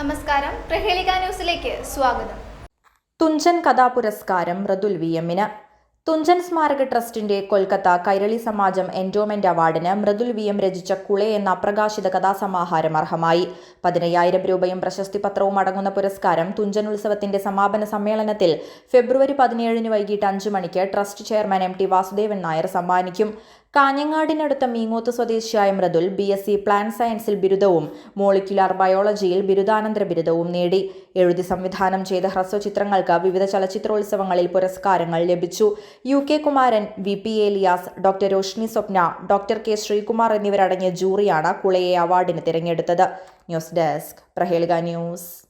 നമസ്കാരം. പ്രഹേളിക ന്യൂസിലേക്ക് സ്വാഗതം. തുഞ്ചൻ കഥാപുരസ്കാരം മൃദുൽ വി എമ്മിന്. തുഞ്ചൻ സ്മാരക ട്രസ്റ്റിന്റെ കൊൽക്കത്ത കൈരളി സമാജം എൻഡോമെന്റ് അവാർഡിന് മൃദുൽ വി എം രചിച്ച കുളെ എന്ന അപ്രകാശിത കഥാസമാഹാരം അർഹമായി. പതിനയ്യായിരം രൂപയും പ്രശസ്തി പത്രവും അടങ്ങുന്ന പുരസ്കാരം തുഞ്ചൻ ഉത്സവത്തിന്റെ സമാപന സമ്മേളനത്തിൽ ഫെബ്രുവരി പതിനേഴിന് വൈകിട്ട് അഞ്ചു മണിക്ക് trust chairman M T Vasudevan Nair സമ്മാനിക്കും. കാഞ്ഞങ്ങാടിനടുത്ത മീങ്ങോത്ത് സ്വദേശിയായ Mridul B S C plant സയൻസിൽ ബിരുദവും മോളിക്യുലാർ ബയോളജിയിൽ ബിരുദാനന്തര ബിരുദവും നേടി. എഴുതി സംവിധാനം ചെയ്ത ഹ്രസ്വചിത്രങ്ങൾക്ക് വിവിധ ചലച്ചിത്രോത്സവങ്ങളിൽ പുരസ്കാരങ്ങൾ ലഭിച്ചു. U. K. Kumaran V. P Eliyas doctor Roshni Swapna doctor K. Sreekumar എന്നിവരടങ്ങിയ ജൂറിയാണ് കുളയെ അവാർഡിന് തിരഞ്ഞെടുത്തത്. News desk പ്രഹേൽഗ news.